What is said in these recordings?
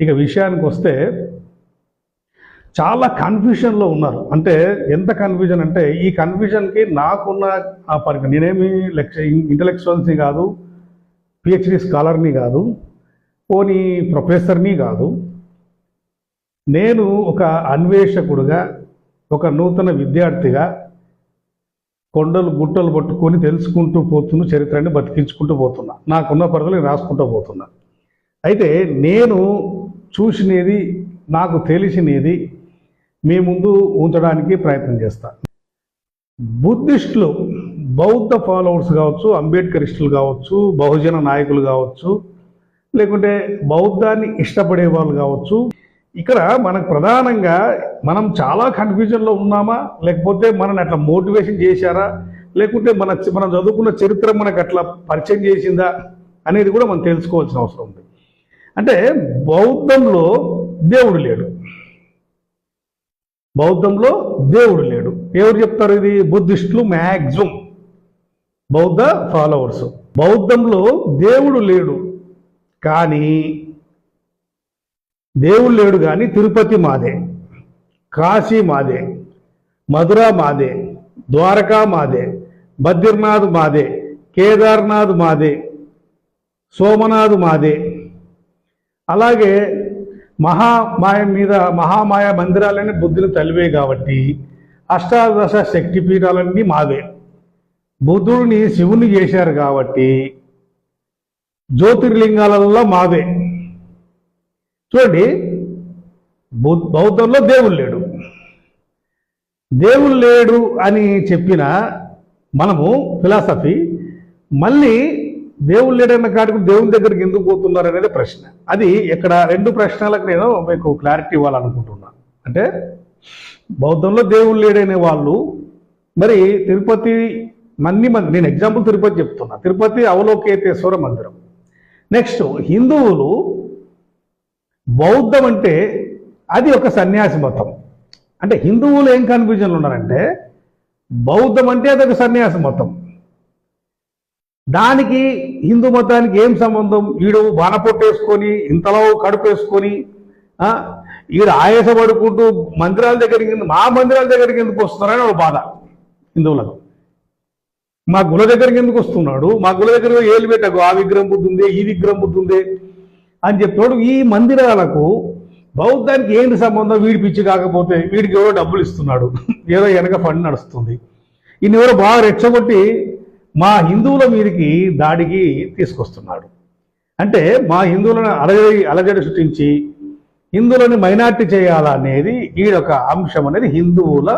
ఇక విషయానికి వస్తే చాలా కన్ఫ్యూషన్లో ఉన్నారు. అంటే ఎంత కన్ఫ్యూజన్ అంటే ఈ కన్ఫ్యూజన్కి నాకున్న ఆ పరి నేనేమి లెక్చ ఇంటలెక్చువల్స్ని కాదు పిహెచ్డి స్కాలర్ని కాదు పోనీ ప్రొఫెసర్ని కాదు. నేను ఒక అన్వేషకుడుగా ఒక నూతన విద్యార్థిగా కొండలు గుట్టలు పట్టుకొని తెలుసుకుంటూ పోతున్న చరిత్రని బతికించుకుంటూ పోతున్నా. నాకున్న పరిధిలో రాసుకుంటూ పోతున్నా. అయితే నేను చూసినది నాకు తెలిసినది మీ ముందు ఉంచడానికి ప్రయత్నం చేస్తా. బుద్ధిస్టులు బౌద్ధ ఫాలోవర్స్ కావచ్చు అంబేద్కరిస్టులు కావచ్చు బహుజన నాయకులు కావచ్చు లేకుంటే బౌద్ధాన్ని ఇష్టపడే వాళ్ళు కావచ్చు ఇక్కడ మనకు ప్రధానంగా మనం చాలా కన్ఫ్యూజన్లో ఉన్నామా? లేకపోతే మనల్ని అట్లా మోటివేషన్ చేశారా? లేకుంటే మన మనం చదువుకున్న చరిత్ర మనకు అట్లా పరిచయం చేసిందా? అనేది కూడా మనం తెలుసుకోవాల్సిన అవసరం ఉంది. అంటే బౌద్ధంలో దేవుడు లేడు. బౌద్ధంలో దేవుడు లేడు. ఎవరు చెప్తారు ఇది? బుద్ధిస్టులు మ్యాక్సిమం బౌద్ధ ఫాలోవర్స్. బౌద్ధంలో దేవుడు లేడు. కానీ దేవుడు లేడు కానీ తిరుపతి మాదే కాశీ మాదే మధుర మాదే ద్వారకా మాదే బద్రీనాథ్ మాదే కేదార్నాథ్ మాదే సోమనాథ్ మాదే అలాగే మహామాయ మీద మహామాయ మందిరాలన్నీ బుద్ధులు తలివే కాబట్టి అష్టాదశ శక్తి పీఠాలన్నీ మావే. బుద్ధుడిని శివుని చేశారు కాబట్టి జ్యోతిర్లింగాలలో మావే. చూడండి బౌద్ధంలో దేవుడు లేడు. దేవుడు లేడు అని చెప్పిన మనము ఫిలాసఫీ మళ్ళీ దేవుడు లేడన్న కాడికి దేవుని దగ్గరికి ఎందుకు పోతున్నారు అనేది ప్రశ్న. అది ఇక్కడ రెండు ప్రశ్నలకు నేను మీకు క్లారిటీ ఇవ్వాలనుకుంటున్నాను అంటే బౌద్ధంలో దేవుడు లేడనే వాళ్ళు మరి తిరుపతి మన్ని మంది నేను ఎగ్జాంపుల్ తిరుపతి చెప్తున్నా. తిరుపతి అవలోకేతేశ్వర మందిరం. నెక్స్ట్ హిందువులు బౌద్ధం అంటే అది ఒక సన్యాసి మతం. అంటే హిందువులు ఏం కన్ఫ్యూజన్లు ఉన్నారంటే బౌద్ధం అంటే అది ఒక సన్యాసి మతం. దానికి హిందూ మతానికి ఏం సంబంధం? వీడు బాణపొట్టేసుకొని ఇంతలో కడుపేసుకొని ఆ, ఈడు ఆయాసపడుకుంటూ మందిరాల దగ్గరికి మా మందిరాల దగ్గరికి ఎందుకు వస్తున్నారని ఒక బాధ హిందువులకు. మా గుల దగ్గరికి ఎందుకు వస్తున్నాడు? మా గుల దగ్గర ఏలు పెట్టకు ఆ విగ్రహం బుద్ధి ఈ విగ్రహం బుద్ధి అని చెప్తాడు ఈ మందిరాలకు బౌద్ధానికి ఏంటి సంబంధం? వీడి పిచ్చి కాకపోతే వీడికి ఎవరో డబ్బులు ఇస్తున్నాడు. ఏదో వెనక ఫండ్ నడుస్తుంది. ఈయన ఎవరో బాగా రెచ్చగొట్టి మా హిందువుల మీదకి దాడికి తీసుకొస్తున్నాడు. అంటే మా హిందువులను అలజడి అలజడి సృష్టించి హిందువులని మైనార్టీ చేయాలనేది ఈయొక్క అంశం అనేది హిందువుల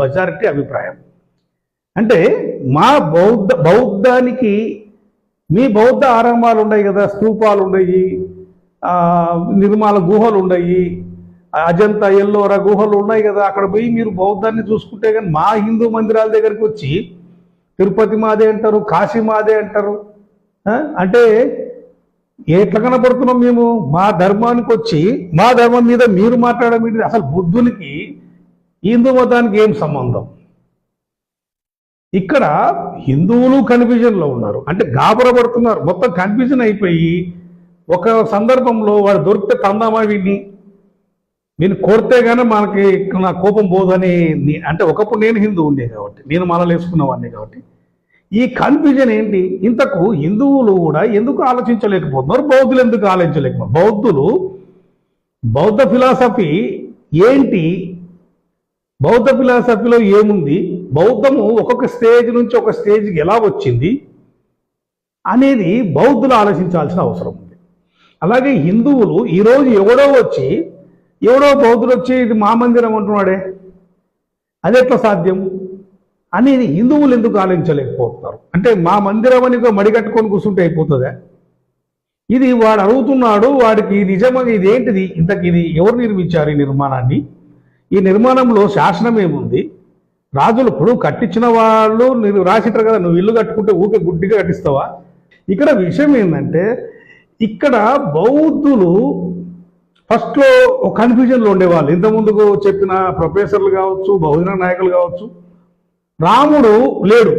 మెజారిటీ అభిప్రాయం. అంటే మా బౌద్ధ బౌద్ధానికి మీ బౌద్ధ ఆరంభాలు ఉన్నాయి కదా స్తూపాలు ఉన్నాయి నిర్మాల గుహలు ఉన్నాయి అజంతా ఎల్లోరా గుహలు ఉన్నాయి కదా అక్కడ పోయి మీరు బౌద్ధాన్ని చూసుకుంటే కానీ మా హిందూ మందిరాల దగ్గరికి వచ్చి తిరుపతి మాదే అంటారు కాశీ మాదే అంటారు. అంటే ఎట్లా కనపడుతున్నాం మేము? మా ధర్మానికి వచ్చి మా ధర్మం మీద మీరు మాట్లాడడం ఏంటిది? అసలు బుద్ధునికి హిందూ మతానికి ఏం సంబంధం? ఇక్కడ హిందువులు కన్ఫ్యూజన్లో ఉన్నారు. అంటే గాబరపడుతున్నారు మొత్తం కన్ఫ్యూజన్ అయిపోయి ఒక సందర్భంలో వాడు దొరికితే తందామా వీడిని నేను కోరితే గానీ మనకి నా కోపం పోదని నీ- అంటే ఒకప్పుడు నేను హిందూ ఉండే కాబట్టి నేను మాలలు వేసుకున్నవాడిని కాబట్టి ఈ కన్ఫ్యూజన్ ఏంటి? ఇంతకు హిందువులు కూడా ఎందుకు ఆలోచించలేకపోతున్నారు? బౌద్ధులు ఎందుకు ఆలోచించలేకపోతున్నారు? బౌద్ధులు బౌద్ధ ఫిలాసఫీ ఏంటి? బౌద్ధ ఫిలాసఫీలో ఏముంది? బౌద్ధము ఒక్కొక్క స్టేజ్ నుంచి ఒక స్టేజ్కి ఎలా వచ్చింది? అనేది బౌద్ధులు ఆలోచించాల్సిన అవసరం ఉంది. అలాగే హిందువులు ఈరోజు ఎవడో వచ్చి ఎవడో బౌద్ధుడు వచ్చి ఇది మా మందిరం అంటున్నాడే. అది ఎట్లా సాధ్యం? అనేది హిందువులు ఎందుకు ఆలోచించలేకపోతున్నారు? అంటే మా మందిరం అని మడిగట్టుకొని మడి కట్టుకొని కూర్చుంటే అయిపోతుందా? ఇది వాడు అడుగుతున్నాడు వాడికి నిజమని ఇది ఏంటిది? ఇంతకు ఇది ఎవరు నిర్మించారు ఈ నిర్మాణాన్ని? ఈ నిర్మాణంలో శాసనం ఏముంది? రాజులు ఇప్పుడు కట్టించిన వాళ్ళు నేను రాసిటారు కదా నువ్వు ఇల్లు కట్టుకుంటే ఊకే గుడ్డిగా కట్టిస్తావా? ఇక్కడ విషయం ఏంటంటే ఇక్కడ బౌద్ధులు ఫస్ట్లో ఒక కన్ఫ్యూజన్లో ఉండేవాళ్ళు. ఇంతకుముందుకు చెప్పిన ప్రొఫెసర్లు కావచ్చు బహుజన నాయకులు కావచ్చు రాముడు లేడు.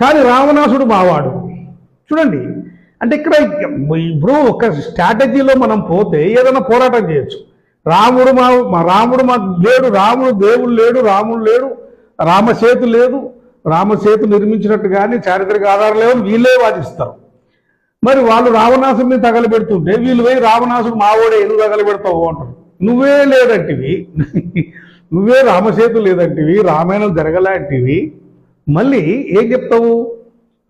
కానీ రావణాసుడు మావాడు. చూడండి అంటే ఇక్కడ ఇప్పుడు ఒక స్ట్రాటజీలో మనం పోతే ఏదైనా పోరాటం చేయొచ్చు. రాముడు మా రాముడు మా లేడు రాముడు దేవుడు లేడు రాముడు లేడు రామసేతు లేదు రామసేతు నిర్మించినట్టు కానీ చారిత్రక ఆధారాలు లేవు వీళ్ళే వాదిస్తారు. మరి వాళ్ళు రావణాసుడిని తగలబెడుతుంటే వీళ్ళు పోయి రావణాసుడు మావోడే ఎందుకు తగలబెడతావు అంటారు. నువ్వే లేదంటివి. నువ్వే రామసేతు లేదంటివి రామాయణం జరగలాంటివి. మళ్ళీ ఏం చెప్తావు?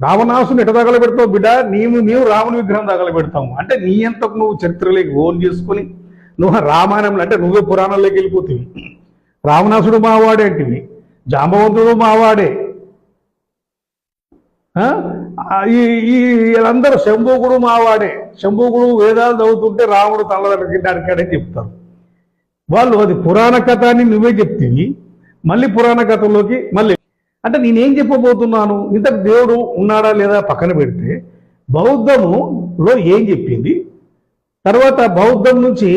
రావణాసుని ఎట తగలబెడతావు బిడ్డ? నీవు నీవు రాముని విగ్రహం తగలబెడతాము అంటే నీ అంతకు నువ్వు చరిత్రలోకి ఓన్ చేసుకొని నువ్వు రామాయణంలో అంటే నువ్వే పురాణంలోకి వెళ్ళిపోతుంది రావణాసుడు మావాడేంటివి? జాంబవంతుడు మావాడే. ఈ ఈ వీళ్ళందరూ శంభుకుడు మావాడే. శంభుకుడు వేదాలు చదువుతుంటే రాముడు తలదరికి అడికాడని చెప్తారు. వాళ్ళు అది పురాణ కథ అని నువ్వే చెప్తివి. మళ్ళీ పురాణ కథలోకి మళ్ళీ అంటే నేనేం చెప్పబోతున్నాను? ఇంత దేవుడు ఉన్నాడా లేదా పక్కన పెడితే బౌద్ధములో ఏం చెప్పింది? తర్వాత బౌద్ధం నుంచి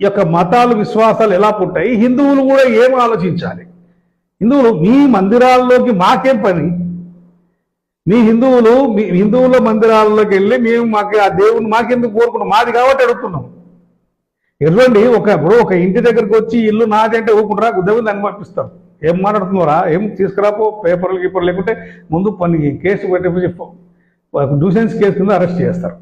ఈ యొక్క మతాలు విశ్వాసాలు ఎలా పుట్టాయి? హిందువులు కూడా ఏం ఆలోచించాలి? హిందువులు మీ మందిరాల్లోకి మాకేం పని? మీ హిందువులు మీ హిందువుల మందిరాల్లోకి వెళ్ళి మేము మాకు ఆ దేవుని మాకెందుకు కోరుకున్నాం? మాది కాబట్టి అడుగుతున్నాం. ఎటువంటి ఒక ఇప్పుడు ఒక ఇంటి దగ్గరకు వచ్చి ఇల్లు నాది అంటే ఊరుకుంటారా? దేవుని దాన్ని పంపిస్తారు ఏం మాట్లాడుతున్నారా ఏం తీసుకురాపో? పేపర్లు గీపర్లు లేకుంటే ముందు పని కేసు పెట్టి న్యూసెన్స్ కేసు కింద అరెస్ట్ చేస్తారు.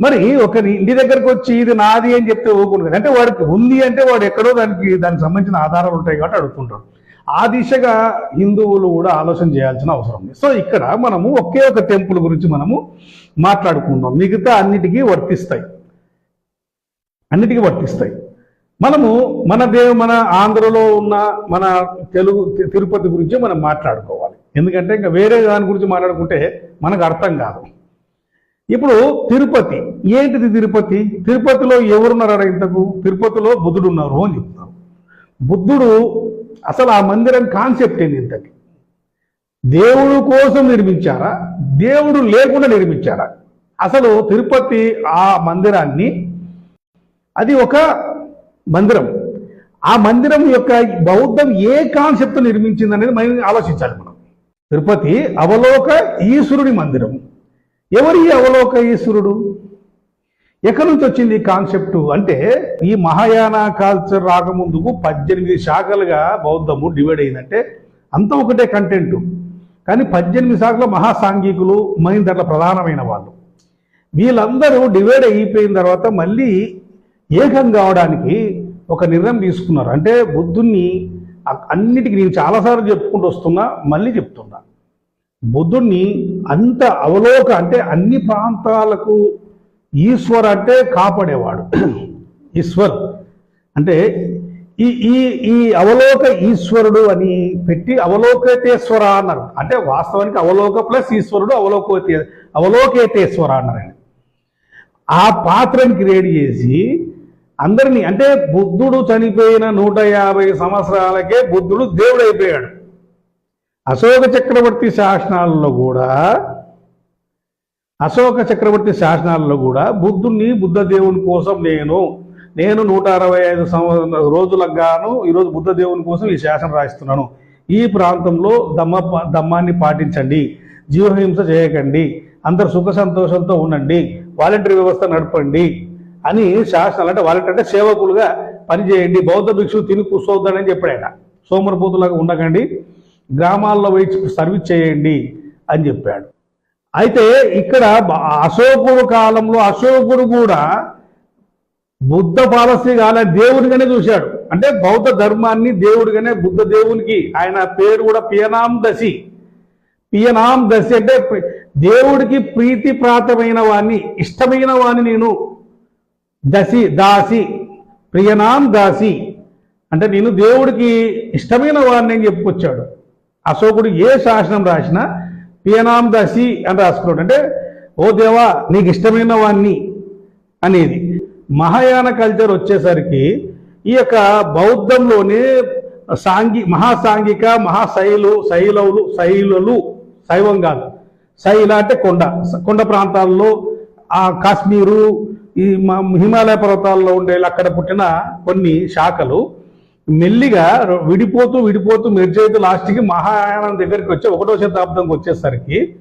మరి ఒక ఇంటి దగ్గరకు వచ్చి ఇది నాది అని చెప్తే ఊకుంటుంది అంటే వాడికి ఉంది అంటే వాడు ఎక్కడో దానికి దానికి సంబంధించిన ఆధారాలు ఉంటాయి కాబట్టి అడుగుతుంటాడు ఆ దిశగా హిందువులు కూడా ఆలోచన చేయాల్సిన అవసరం ఉంది. సో ఇక్కడ మనము ఒకే ఒక టెంపుల్ గురించి మనము మాట్లాడుకుందాం. మిగతా అన్నిటికీ వర్తిస్తాయి. అన్నిటికీ వర్తిస్తాయి. మనము మన దేవ మన ఆంధ్రలో ఉన్న మన తెలుగు తిరుపతి గురించి మనం మాట్లాడుకోవాలి. ఎందుకంటే ఇంకా వేరే దాని గురించి మాట్లాడుకుంటే మనకు అర్థం కాదు. ఇప్పుడు తిరుపతి ఏంటిది తిరుపతి? తిరుపతిలో ఎవరున్నారు ఇంతకు? తిరుపతిలో బుద్ధుడు ఉన్నారు అని చెప్తారు. బుద్ధుడు అసలు ఆ మందిరం కాన్సెప్ట్ ఏంది ఇంతకి? దేవుడు కోసం నిర్మించారా? దేవుడు లేకుండా నిర్మించారా? అసలు తిరుపతి ఆ మందిరాన్ని అది ఒక మందిరం. ఆ మందిరం యొక్క బౌద్ధం ఏ కాన్సెప్ట్ నిర్మించింది అనేది మనం ఆలోచించాలి మనం. తిరుపతి అవలోక ఈశ్వరుడి మందిరం. ఎవరి అవలోక ఈశ్వరుడు? ఎక్కడి నుంచి వచ్చింది ఈ కాన్సెప్ట్? అంటే ఈ మహాయాన కల్చర్ రాకముందుకు పద్దెనిమిది శాఖలుగా బౌద్ధము డివైడ్ అయిందంటే అంత ఒకటే కంటెంట్. కానీ పద్దెనిమిది శాఖల మహాసాంఘికులు మన దాంట్లో ప్రధానమైన వాళ్ళు. వీళ్ళందరూ డివైడ్ అయిపోయిన తర్వాత మళ్ళీ ఏకం కావడానికి ఒక నిర్ణయం తీసుకున్నారు. అంటే బుద్ధుణ్ణి అన్నిటికీ నేను చాలాసార్లు చెప్పుకుంటూ వస్తున్నా మళ్ళీ చెప్తున్నా. బుద్ధుణ్ణి అంత అవలోక అంటే అన్ని ప్రాంతాలకు ఈశ్వర్ అంటే కాపాడేవాడు. ఈశ్వర్. అంటే ఈ ఈ ఈ అవలోక ఈశ్వరుడు అని పెట్టి అవలోకేతేశ్వర అన్నారు. అంటే వాస్తవానికి అవలోక ప్లస్ ఈశ్వరుడు అవలోకోతే అవలోకేతేశ్వర అన్నారు ఆయన. ఆ పాత్రని క్రియేట్ చేసి అందరినీ అంటే బుద్ధుడు చనిపోయిన నూట యాభై సంవత్సరాలకే బుద్ధుడు దేవుడైపోయాడు. అశోక చక్రవర్తి శాసనాలలో కూడా అశోక చక్రవర్తి శాసనాలలో కూడా బుద్ధుణ్ణి బుద్ధ దేవుని కోసం నేను నేను నూట అరవై ఐదు సంవత్సరం రోజులకు గాను ఈరోజు బుద్ధ దేవుని కోసం ఈ శాసనం రాయిస్తున్నాను. ఈ ప్రాంతంలో దమ్మ దమ్మాన్ని పాటించండి జీవహింస చేయకండి అందరు సుఖ సంతోషంతో ఉండండి వాలంటరీ వ్యవస్థ నడపండి అని శాసనాలు అంటే వాలంటీ అంటే సేవకులుగా పనిచేయండి బౌద్ధ భిక్షువు తిని కూర్చోవద్దని చెప్పాడు ఆయన సోమరపోతులాగా ఉండకండి గ్రామాల్లో పోయి సర్వీస్ చేయండి అని చెప్పాడు. అయితే ఇక్కడ అశోకుడు కాలంలో అశోకుడు కూడా బుద్ధ పాలసీ కాలే దేవుడిగానే చూశాడు. అంటే బౌద్ధ ధర్మాన్ని దేవుడిగానే బుద్ధ దేవునికి ఆయన పేరు కూడా పియనాం దశి పియనాం దశి అంటే దేవుడికి ప్రీతి ప్రాతమైన వాణ్ణి ఇష్టమైన వాణ్ణి నేను. దశి దాసి ప్రియనాం దాసి అంటే నేను దేవుడికి ఇష్టమైన వాడిని అని చెప్పుకొచ్చాడు. అశోకుడు ఏ శాసనం రాసినా పియనాం దశి అని రాసుకున్నాడు. అంటే ఓ దేవా నీకు ఇష్టమైన వాణ్ణి అనేది. మహాయాన కల్చర్ వచ్చేసరికి ఈ యొక్క బౌద్ధంలోనే సాంఘి మహాసాంఘిక మహాశైలు శైలవులు శైలులు శైవం కాదు. శైల అంటే కొండ. కొండ ప్రాంతాల్లో ఆ కాశ్మీరు ఈ మ- హిమాలయ పర్వతాల్లో ఉండే అక్కడ పుట్టిన కొన్ని శాఖలు మెల్లిగా విడిపోతూ విడిపోతూ మెర్జైతూ లాస్ట్కి మహాయానం దగ్గరికి వచ్చి ఒకటో శతాబ్దంకి వచ్చేసరికి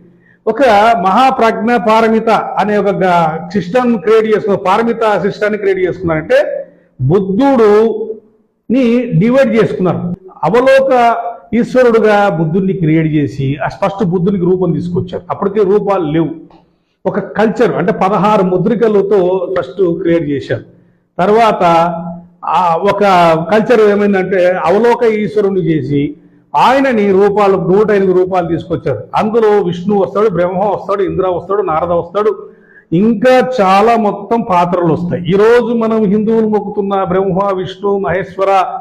ఒక మహాప్రజ్ఞ పారమిత అనే ఒక సిస్టమ్ క్రియేట్ చేసుకున్న పారమిత సిస్టాన్ని క్రియేట్ చేసుకున్నారంటే బుద్ధుడుని డివైడ్ చేసుకున్నారు. అవలోక ఈశ్వరుడుగా బుద్ధుడిని క్రియేట్ చేసి ఆ ఫస్ట్ బుద్ధునికి రూపం తీసుకొచ్చారు. అప్పటికే రూపాలు లేవు. ఒక కల్చర్ అంటే పదహారు ముద్రికలతో ఫస్ట్ క్రియేట్ చేశారు. తర్వాత ఒక కల్చర్ ఏమైందంటే అవలోక ఈశ్వరుని చేసి ఆయనని రూపాలు నూట ఎనిమిది రూపాయలు తీసుకొచ్చారు. అందులో విష్ణు వస్తాడు బ్రహ్మ వస్తాడు ఇంద్ర వస్తాడు నారద వస్తాడు. ఇంకా చాలా మొత్తం పాత్రలు వస్తాయి. ఈరోజు మనం హిందువులు మొక్కుతున్న బ్రహ్మ విష్ణు మహేశ్వర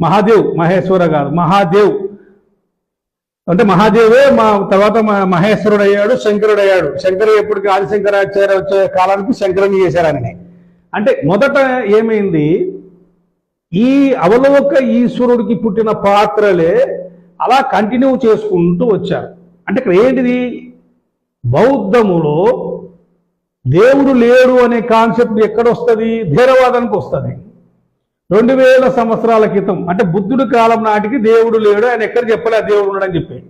మహాదేవ్ మహేశ్వర కాదు మహాదేవ్. అంటే మహాదేవే మా తర్వాత మ- మహేశ్వరుడు అయ్యాడు శంకరుడు అయ్యాడు శంకరు ఎప్పటికి ఆదిశంకరాచార్య వచ్చే కాలానికి శంకరుని చేశారని అంటే మొదట ఏమైంది? ఈ అవలోక ఈశ్వరుడికి పుట్టిన పాత్రలే అలా కంటిన్యూ చేసుకుంటూ వచ్చారు. అంటే ఇక్కడ ఏంటిది? బౌద్ధములో దేవుడు లేడు అనే కాన్సెప్ట్ ఎక్కడ వస్తుంది వస్తుంది. రెండు వేల సంవత్సరాల క్రితం అంటే బుద్ధుడి కాలం నాటికి దేవుడు లేడు ఆయన ఎక్కడ చెప్పలే దేవుడు ఉన్నాడని చెప్పి.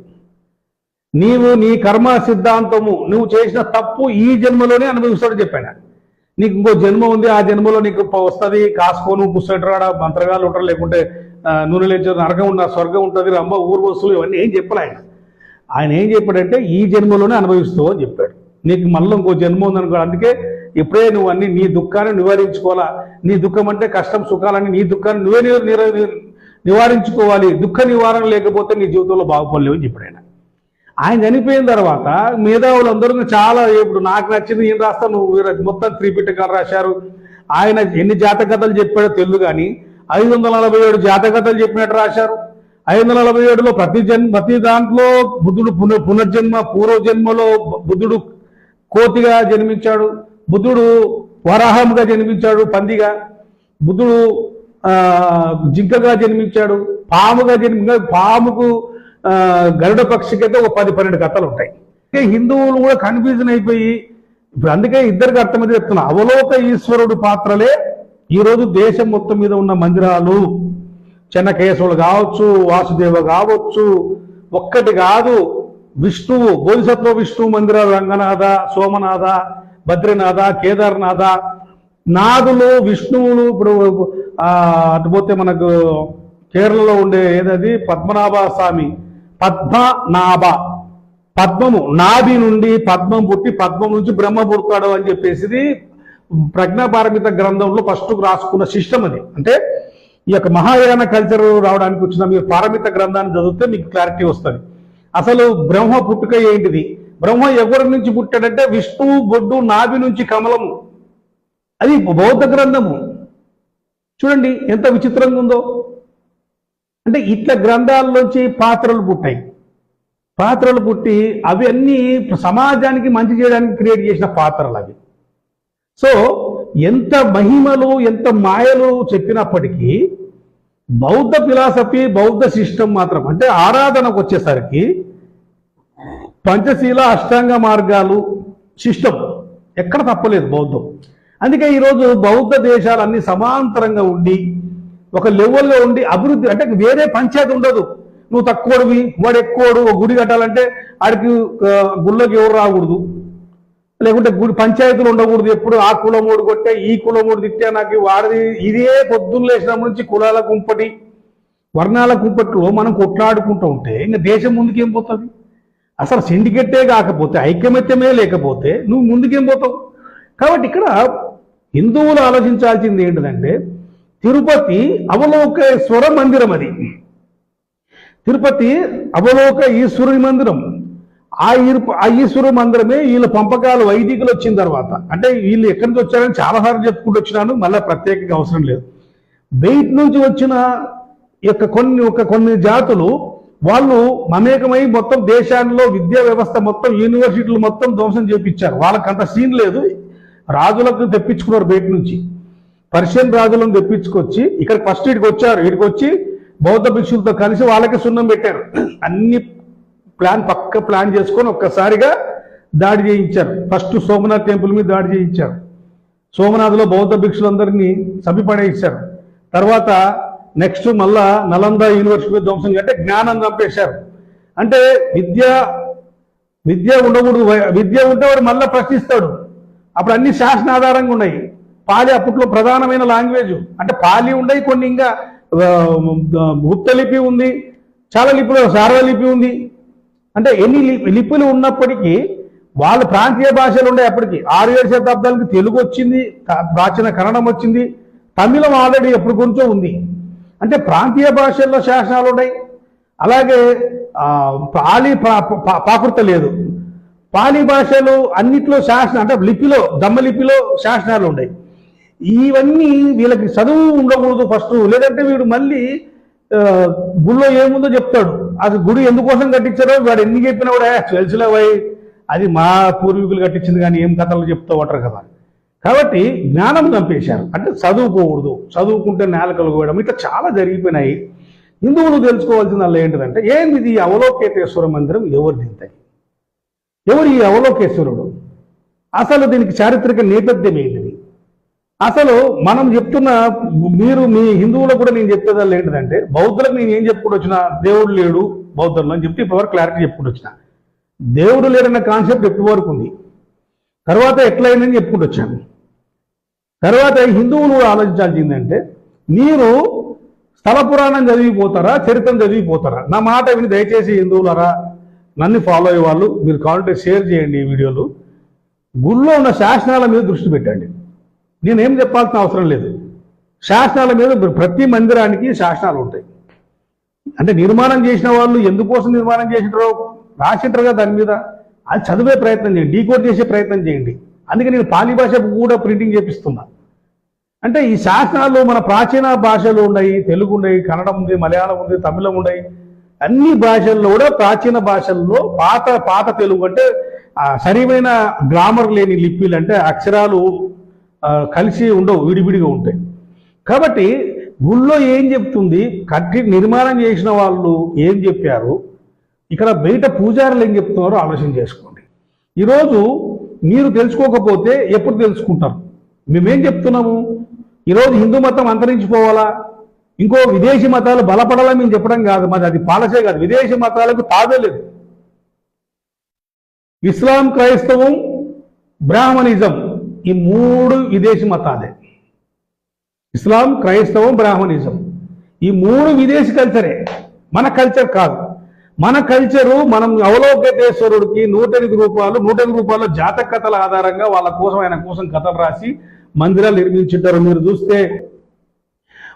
నీవు నీ కర్మ సిద్ధాంతము నువ్వు చేసిన తప్పు ఈ జన్మలోనే అనుభవిస్తాడు చెప్పాను నీకు ఇంకో జన్మ ఉంది ఆ జన్మలో నీకు వస్తుంది కాసుకోను పుస్తకరాడ మంత్రగాలు ఉంటారు లేకుంటే నూనె లేచు నరకం ఉన్న స్వర్గం ఉంటుంది రమ్మ ఊరు వస్తువులు ఇవన్నీ ఏం చెప్పలే ఆయన. ఆయన ఏం చెప్పాడంటే ఈ జన్మలోనే అనుభవిస్తావు అని చెప్పాడు. నీకు మళ్ళీ ఇంకో జన్మ ఉందనుకో అందుకే ఇప్పుడే నువ్వు అన్ని నీ దుఃఖాన్ని నివారించుకోవాలా. నీ దుఃఖం అంటే కష్టం సుఖాలని నీ దుఃఖాన్ని నువ్వే నివారించుకోవాలి. దుఃఖ నివారణ లేకపోతే నీ జీవితంలో బాగుపడలేవు అని చెప్పాడు ఆయన. ఆయన చనిపోయిన తర్వాత మేధావులందరూ చాలా ఇప్పుడు నాకు నచ్చింది ఏం రాస్తాను నువ్వు? రా- మొత్తం త్రిపిటకాలు రాశారు. ఆయన ఎన్ని జాతకథలు చెప్పాడో తెలుగు కానీ ఐదు వందల నలభై ఏడు జాతకథలు చెప్పినట్టు రాశారు. ఐదు వందల నలభై ఏడులో ప్రతి జన్మ ప్రతి దాంట్లో బుద్ధుడు పునర్ పునర్జన్మ పూర్వజన్మలో బుద్ధుడు కోతిగా జన్మించాడు. బుద్ధుడు వరాహంగా జన్మించాడు పందిగా. బుద్ధుడు జింకగా జన్మించాడు. పాముగా జన్మి పాముకు గరుడ పక్షికి అయితే ఒక పది పన్నెండు కథలు ఉంటాయి. హిందువులు కూడా కన్ఫ్యూజన్ అయిపోయి ఇప్పుడు అందుకే ఇద్దరికి అర్థమైతే చెప్తున్నా అవలోక ఈశ్వరుడు పాత్రలే ఈరోజు దేశం మొత్తం మీద ఉన్న మందిరాలు. చెన్నకేశవులు కావచ్చు వాసుదేవ కావచ్చు ఒక్కటి కాదు విష్ణువు బోధిసత్వ విష్ణువు మందిరాలు రంగనాథ సోమనాథ బద్రీనాథ కేదార్నాథ నాదులు విష్ణువులు ఇప్పుడు అటుపోతే అటు పోతే మనకు కేరళలో ఉండే ఏదది? పద్మనాభ స్వామి పద్మనాభ. పద్మము నాభి నుండి పద్మం పుట్టి పద్మం నుంచి బ్రహ్మ పుడతాడు అని చెప్పేసి ప్రజ్ఞాపారమిత గ్రంథంలో ఫస్ట్ రాసుకున్న సిస్టమ్ అది. అంటే ఈ యొక్క మహాయాన కల్చర్ రావడానికి వచ్చిన మీరు పారమిత గ్రంథాన్ని చదివితే మీకు క్లారిటీ వస్తుంది. అసలు బ్రహ్మ పుట్టుక ఏంటిది? బ్రహ్మ ఎవరి నుంచి పుట్టాడంటే విష్ణువు బొడ్డు నాభి నుంచి కమలము. అది బౌద్ధ గ్రంథము. చూడండి ఎంత విచిత్రంగా ఉందో. అంటే ఇట్లా గ్రంథాల్లోంచి పాత్రలు పుట్టాయి. పాత్రలు పుట్టి అవి అన్నీ సమాజానికి మంచి చేయడానికి క్రియేట్ చేసిన పాత్రలు అవి. సో ఎంత మహిమలు ఎంత మాయలు చెప్పినప్పటికీ బౌద్ధ ఫిలాసఫీ బౌద్ధ సిస్టమ్ మాత్రం అంటే ఆరాధనకు వచ్చేసరికి పంచశీల అష్టాంగ మార్గాలు సిస్టమ్ ఎక్కడ తప్పలేదు బౌద్ధం. అందుకే ఈరోజు బౌద్ధ దేశాలు సమాంతరంగా ఉండి ఒక లెవెల్లో ఉండి అభివృద్ధి అంటే వేరే పంచాయతీ ఉండదు. నువ్వు తక్కువడివి వాడు ఎక్కువడు గుడి కట్టాలంటే ఆడికి గుళ్ళకి ఎవరు రాకూడదు. లేకుంటే గుడి పంచాయతీలు ఉండకూడదు ఎప్పుడు. ఆ కులం ఓడి కొట్టే ఈ కులం ఓడి తిట్టే నాకు వాడిది. ఇదే పొద్దున్న లేచినప్పటి నుంచి కులాల కుంపటి వర్ణాల కుంపట్లో మనం కొట్లాడుకుంటూ ఉంటే ఇంకా దేశం ముందుకేం పోతుంది? అసలు సిండికేటే కాకపోతే ఐకమత్యమే లేకపోతే నువ్వు ముందుకేం పోతావు? కాబట్టి ఇక్కడ హిందువులు ఆలోచించాల్సింది ఏంటిదంటే తిరుపతి అవలోకేశ్వర మందిరం అది. తిరుపతి అవలోక ఈశ్వరుని మందిరం. ఆ ఆ ఈశ్వర మందిరమే వీళ్ళ పంపకాలు వైదికులు వచ్చిన తర్వాత. అంటే వీళ్ళు ఎక్కడి నుంచి వచ్చారని చాలాసార్లు చెప్పుకుంటూ వచ్చినాను మళ్ళీ ప్రత్యేకంగా అవసరం లేదు. బయట నుంచి వచ్చిన ఈ యొక్క కొన్ని ఒక కొన్ని జాతులు వాళ్ళు మమేకమై మొత్తం దేశాల్లో విద్యా వ్యవస్థ మొత్తం యూనివర్సిటీలు మొత్తం ధ్వంసం చేపించారు. వాళ్ళకి అంత సీన్ లేదు. రాజులకు తెప్పించుకున్నారు బయట నుంచి. పర్షియన్ రాజులను తెప్పించుకొచ్చి ఇక్కడ ఫస్ట్ ఇటుకు వచ్చారు. ఇక్కడికి వచ్చి బౌద్ధ భిక్షులతో కలిసి వాళ్ళకి సున్నం పెట్టారు. అన్ని ప్లాన్ పక్క ప్లాన్ చేసుకొని ఒక్కసారిగా దాడి చేయించారు. ఫస్ట్ సోమనాథ్ టెంపుల్ మీద దాడి చేయించారు. సోమనాథ్లో బౌద్ధ భిక్షులందరినీ చంపిపడేయించారు తర్వాత నెక్స్ట్ మళ్ళా నలంద యూనివర్సిటీ మీద ధ్వంసం అంటే జ్ఞానం చంపేశారు. అంటే విద్య విద్య ఉండకూడదు. విద్య ఉంటే వాడు మళ్ళీ ప్రశ్నిస్తాడు. అప్పుడు అన్ని శాసన ఆధారంగా ఉన్నాయి. పాలి అప్పట్లో ప్రధానమైన లాంగ్వేజ్. అంటే పాలి ఉన్నాయి కొన్ని ఇంకా ఆ, గుప్త లిపి ఉంది చాలా లిపిలో శారద లిపి ఉంది. అంటే ఎన్ని లిపులు ఉన్నప్పటికీ వాళ్ళ ప్రాంతీయ భాషలు ఉండే అప్పటికి. ఆరు ఏడు శతాబ్దానికి తెలుగు వచ్చింది ప్రాచీన కన్నడం వచ్చింది తమిళం ఆల్రెడీ ఎప్పుడు గురించో ఉంది. అంటే ప్రాంతీయ భాషల్లో శాసనాలు ఉన్నాయి అలాగే పాలి పాకృత పా- లేదు. పాలి భాషలు అన్నిట్లో శాసనం అంటే లిపిలో దమ్మ లిపిలో శాసనాలు ఉన్నాయి ఇవన్నీ వీళ్ళకి చదువు ఉండకూడదు ఫస్ట్. లేదంటే వీడు మళ్ళీ గుళ్ళో ఏముందో చెప్తాడు. అది గుడి ఎందుకోసం కట్టించారో వాడు ఎన్ని చెప్పినా కూడా తెలుసులేవై అది మా పూర్వీకులు కట్టించింది కానీ ఏం కథలు చెప్తూ ఉంటారు కదా. కాబట్టి జ్ఞానం చంపేశారు అంటే చదువుకోకూడదు. చదువుకుంటే నేల పోయడం ఇట్లా చాలా జరిగిపోయినాయి. హిందువులు తెలుసుకోవాల్సింది అలా ఏంటిదంటే ఏంది ఇది అవలోకేతేశ్వర మందిరం? ఎవరు దింతాయి ఎవరు ఈ అవలోకేశ్వరుడు? అసలు దీనికి చారిత్రక నేపథ్యం ఏంటి? అసలు మనం చెప్తున్న మీరు మీ హిందువులకు కూడా నేను చెప్పేదాళ్ళు ఏంటిదంటే బౌద్ధులకు నేను ఏం చెప్పుకుంటూ వచ్చిన దేవుడు లేడు బౌద్ధంలో అని చెప్పి ఇప్పటివరకు క్లారిటీ చెప్పుకుంటూ వచ్చిన. దేవుడు లేడన్న కాన్సెప్ట్ ఎప్పటి వరకు ఉంది? తర్వాత ఎట్లయిందని చెప్పుకుంటూ వచ్చాను. తర్వాత హిందువులు కూడా ఆలోచించాల్సిందంటే మీరు స్థల పురాణం చదివిపోతారా చరిత్రం చదివిపోతారా? నా మాట విని దయచేసి హిందువులరా నన్ను ఫాలో అయ్యే వాళ్ళు మీరు కావాలంటే షేర్ చేయండి ఈ వీడియోలు. గుళ్ళో ఉన్న శాసనాల మీద దృష్టి పెట్టండి. నేనేం చెప్పాల్సిన అవసరం లేదు. శాసనాల మీద ప్రతి మందిరానికి శాసనాలు ఉంటాయి. అంటే నిర్మాణం చేసిన వాళ్ళు ఎందుకోసం నిర్మాణం చేసినారో రాసింటారుగా దాని మీద. అది చదివే ప్రయత్నం చేయండి డీకోడ్ చేసే ప్రయత్నం చేయండి. అందుకే నేను పాలి భాష కూడా ప్రింటింగ్ చేపిస్తున్నా. అంటే ఈ శాసనాలు మన ప్రాచీన భాషలు ఉన్నాయి తెలుగు ఉన్నాయి కన్నడం ఉంది మలయాళం ఉంది తమిళం ఉన్నాయి. అన్ని భాషల్లో కూడా ప్రాచీన భాషల్లో పాత పాత తెలుగు అంటే ఆ, సరైన గ్రామర్ లేని లిపిలు అంటే అక్షరాలు కలిసి ఉండవు విడివిడిగా ఉంటాయి. కాబట్టి గుళ్ళో ఏం చెప్తుంది? కట్టి నిర్మాణం చేసిన వాళ్ళు ఏం చెప్పారు? ఇక్కడ బయట పూజారులు ఏం చెప్తున్నారో ఆలోచన చేసుకోండి. ఈరోజు మీరు తెలుసుకోకపోతే ఎప్పుడు తెలుసుకుంటారు? మేమేం చెప్తున్నాము? ఈరోజు హిందూ మతం అంతరించిపోవాలా? ఇంకో విదేశీ మతాలు బలపడాలని మేము చెప్పడం కాదు. మరి అది పాలసే కాదు. విదేశీ మతాలకు తాదలేదు ఇస్లాం క్రైస్తవం బ్రాహ్మణిజం. ఈ మూడు విదేశీ మతాలే. ఇస్లాం క్రైస్తవం బ్రాహ్మణిజం. ఈ మూడు విదేశీ కల్చరే మన కల్చర్ కాదు. మన కల్చరు మనం అవలోకేతేశ్వరుడికి నూట ఎనిమిది రూపాయలు నూట ఎనిమిది జాతక కథల ఆధారంగా వాళ్ళ కోసం ఆయన కోసం కథలు రాసి మందిరాలు నిర్మించుంటారు. మీరు చూస్తే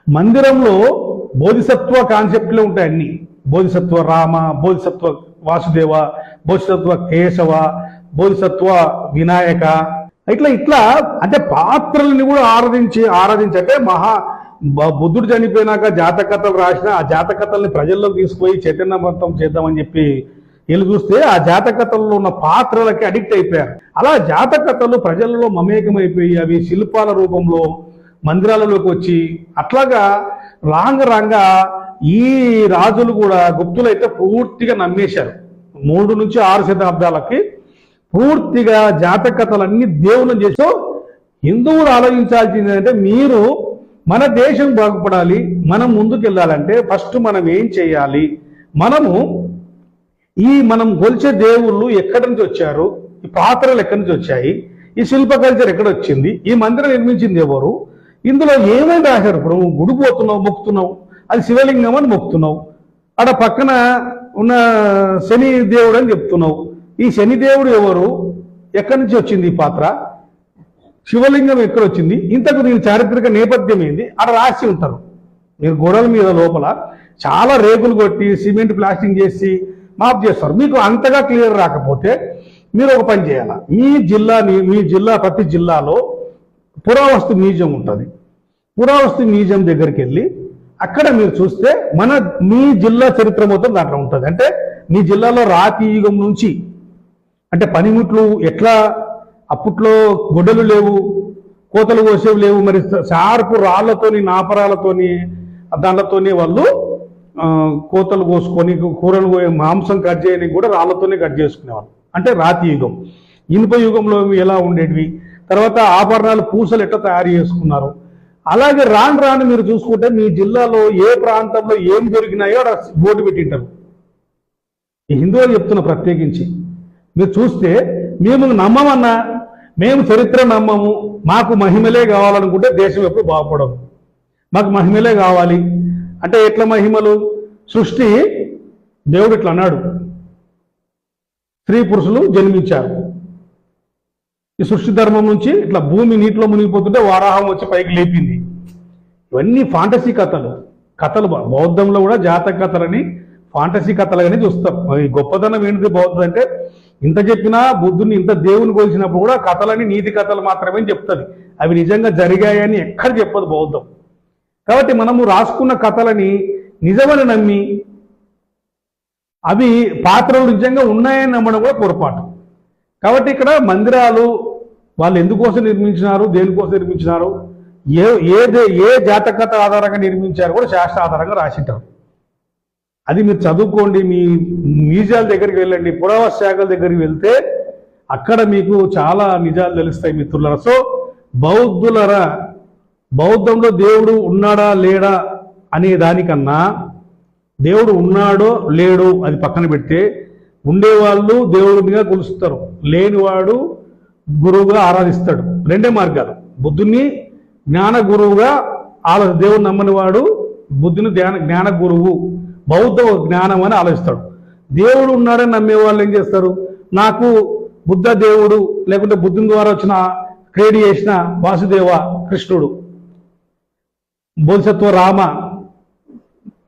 మందిరంలో బోధిసత్వ కాన్సెప్ట్లు ఉంటాయి అన్ని. బోధిసత్వ రామ బోధిసత్వ వాసుదేవ బోధిసత్వ కేశవ బోధిసత్వ వినాయక ఇట్లా ఇట్లా అంటే పాత్రల్ని కూడా ఆరాధించి ఆరాధించి అంటే మహా బ- బుద్ధుడు చనిపోయినాక జాతకథలు రాసిన ఆ జాతకథల్ని ప్రజల్లోకి తీసుకుపోయి చైతన్యవంతం చేద్దామని చెప్పి వీళ్ళు చూస్తే ఆ జాతకథల్లో ఉన్న పాత్రలకి అడిక్ట్ అయిపోయారు. అలా జాతకథలు ప్రజల్లో మమేకమైపోయి అవి శిల్పాల రూపంలో మందిరాలలోకి వచ్చి అట్లాగా రాంగ రాంగ ఈ రాజులు కూడా గుప్తులు అయితే పూర్తిగా నమ్మేశారు. మూడు నుంచి ఆరు శతాబ్దాలకి పూర్తిగా జాతకథలన్నీ దేవుని దేవుళ్ళని చేస్తూ హిందువులు ఆలోచించాల్సింది అంటే మీరు మన దేశం బాగుపడాలి మనం ముందుకెళ్ళాలంటే ఫస్ట్ మనం ఏం చేయాలి? మనము ఈ మనం కొలిచే దేవుళ్ళు ఎక్కడి నుంచి వచ్చారు? ఈ పాత్రలు ఎక్కడి నుంచి వచ్చాయి? ఈ శిల్ప కల్చర్ ఎక్కడ వచ్చింది? ఈ మందిరం నిర్మించింది ఎవరు? ఇందులో ఏమేమి రాశారు? ఇప్పుడు నువ్వు గుడి పోతున్నావు మొక్కుతున్నావు అది శివలింగం అని మొక్కుతున్నావు అక్కడ పక్కన ఉన్న శని దేవుడు అని చెప్తున్నావు. ఈ శనిదేవుడు ఎవరు? ఎక్కడి నుంచి వచ్చింది ఈ పాత్ర? శివలింగం ఎక్కడ వచ్చింది? ఇంతకు దీని చారిత్రక నేపథ్యం ఏంది? అక్కడ రాసి ఉంటారు. మీరు గోడల మీద లోపల చాలా రేకులు కొట్టి సిమెంట్ ప్లాస్టింగ్ చేసి మాఫ్ చేస్తారు. మీకు అంతగా క్లియర్ రాకపోతే మీరు ఒక పని చేయాలి? మీ జిల్లా మీ జిల్లా ప్రతి జిల్లాలో పురావస్తు మ్యూజియం ఉంటుంది. పురావస్తు మ్యూజియం దగ్గరికి వెళ్ళి అక్కడ మీరు చూస్తే మన మీ జిల్లా చరిత్ర మొత్తం దాంట్లో ఉంటుంది. అంటే మీ జిల్లాలో రాతి యుగం నుంచి అంటే పనిముట్లు ఎట్లా అప్పట్లో గొడ్డలు లేవు కోతలు కోసేవి లేవు మరి షార్పు రాళ్ళతోని నాపరాలతోని దాంట్లతోనే వాళ్ళు కోతలు కోసుకొని కూరలు మాంసం కట్ చేయడానికి కూడా రాళ్ళతోనే కట్ చేసుకునేవాళ్ళు. అంటే రాతి యుగం. ఇనుప యుగంలో ఎలా ఉండేటివి? తర్వాత ఆభరణాలు పూసలు ఎట్లా తయారు చేసుకున్నారు? అలాగే రాను రాను మీరు చూసుకుంటే మీ జిల్లాలో ఏ ప్రాంతంలో ఏం దొరికినాయో అక్కడ బోర్డు పెట్టింటారు. ఈ హిందువులు చెప్తున్నా ప్రత్యేకించి. మీరు చూస్తే మేము నమ్మమన్నా మేము చరిత్ర నమ్మము మాకు మహిమలే కావాలనుకుంటే దేశం ఎప్పుడు బాగుపడదు. మాకు మహిమలే కావాలి. అంటే ఎట్లా మహిమలు? సృష్టి దేవుడు ఇట్లా అన్నాడు. స్త్రీ పురుషులు జన్మించారు. ఈ సృష్టి ధర్మం నుంచి ఇట్లా భూమి నీటిలో మునిగిపోతుంటే వారాహం వచ్చి పైకి లేపింది. ఇవన్నీ ఫాంటసీ కథలు. కథలు బౌద్ధంలో కూడా జాతక కథలని ఫాంటసీ కథలుగానే చూస్తారు చూస్తాం గొప్పతనం ఏంటిది బౌద్ధం అంటే ఇంత చెప్పినా బుద్ధుని ఇంత దేవుని కొలిచినప్పుడు కూడా కథలని నీతి కథలు మాత్రమే చెప్తుంది. అవి నిజంగా జరిగాయని ఎక్కడ చెప్పదు బౌద్ధం. కాబట్టి మనము రాసుకున్న కథలని నిజమని నమ్మి అవి పాత్రలు నిజంగా ఉన్నాయని నమ్మడం కూడా పొరపాటు. కాబట్టి ఇక్కడ మందిరాలు వాళ్ళు ఎందుకోసం నిర్మించినారు దేనికోసం నిర్మించినారు ఏ ఏ ఏ జాతకత ఆధారంగా నిర్మించారు కూడా శాస్త్ర ఆధారంగా రాసింటారు. అది మీరు చదువుకోండి మీ మ్యూజియాల దగ్గరికి వెళ్ళండి పురావస్తు శాఖల దగ్గరికి వెళ్తే అక్కడ మీకు చాలా నిజాలు తెలుస్తాయి మిత్రులరా. సో బౌద్ధులరా బౌద్ధంలో దేవుడు ఉన్నాడా లేడా అనే దానికన్నా దేవుడు ఉన్నాడో లేడో అది పక్కన పెడితే ఉండేవాళ్ళు దేవుడిగా కొలుస్తారు లేనివాడు గురువుగా ఆరాధిస్తాడు. రెండే మార్గాలు. బుద్ధుని జ్ఞాన గురువుగా ఆరా దేవుడు నమ్మని వాడు బుద్ధుని ధ్యాన జ్ఞాన గురువు. బౌద్ధ జ్ఞానం అని ఆలోచిస్తాడు. దేవుడు ఉన్నాడని నమ్మే వాళ్ళు ఏం చేస్తారు? నాకు బుద్ధ దేవుడు లేకుంటే బుద్ధుని ద్వారా వచ్చిన క్రియేట్ చేసిన వాసుదేవ కృష్ణుడు బోధసత్వ రామ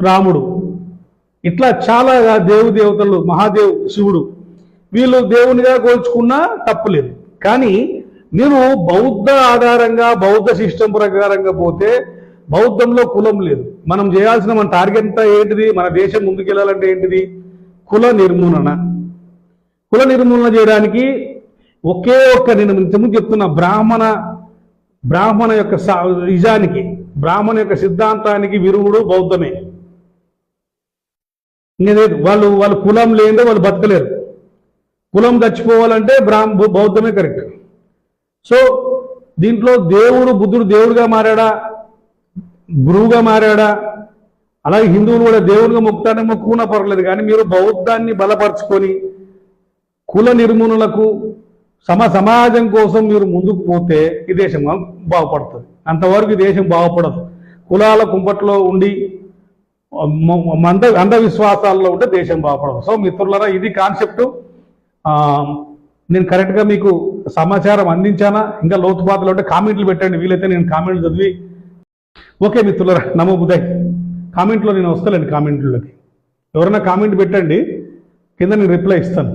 రాముడు. ఇట్లా చాలా దేవు దేవతలు మహాదేవ్ శివుడు. వీళ్ళు దేవునిగా కోల్చుకున్నా తప్పులేదు కానీ నేను బౌద్ధ ఆధారంగా బౌద్ధ సిస్టమ్ ప్రకారంగా పోతే బౌద్ధంలో కులం లేదు. మనం చేయాల్సిన మన టార్గెట్ ఏంటిది? మన దేశం ముందుకెళ్ళాలంటే ఏంటిది? కుల నిర్మూలన. కుల నిర్మూలన చేయడానికి ఒకే ఒక్క నేను ఇంతకుముందు చెప్తున్న బ్రాహ్మణ బ్రాహ్మణ యొక్క సా- నిజానికి బ్రాహ్మణ యొక్క సిద్ధాంతానికి విరుగుడు బౌద్ధమే. ఇంకా వాళ్ళు వాళ్ళు కులం లేదే వాళ్ళు బతకలేరు. కులం చచ్చిపోవాలంటే బ్రాహ్మ బౌద్ధమే కరెక్ట్. సో దీంట్లో దేవుడు బుద్ధుడు దేవుడిగా మారాడా? గురువుగా మారాడా? అలాగే హిందువులు కూడా దేవునిగా మొక్కుతానే మొక్కుకున్నా పర్లేదు కానీ మీరు బౌద్ధాన్ని బలపరుచుకొని కుల నిర్మూలనకు సమ సమాజం కోసం మీరు ముందుకు పోతే ఈ దేశం బాగుపడుతుంది. అంతవరకు ఈ దేశం బాగుపడదు. కులాల కుంపట్లో ఉండి అంధ అంధవిశ్వాసాల్లో ఉంటే దేశం బాగుపడదు. సో మిత్రులరా ఇది కాన్సెప్ట్. నేను కరెక్ట్గా మీకు సమాచారం అందించానా? ఇంకా లోతుపాతలు ఉంటే కామెంట్లు పెట్టండి. వీలైతే నేను కామెంట్లు చదివి ఓకే మిత్రులరా నమో బుధాయ్ కామెంట్లో నేను వస్తాను కామెంట్లోకి ఎవరైనా కామెంట్ పెట్టండి కింద నేను రిప్లై ఇస్తాను.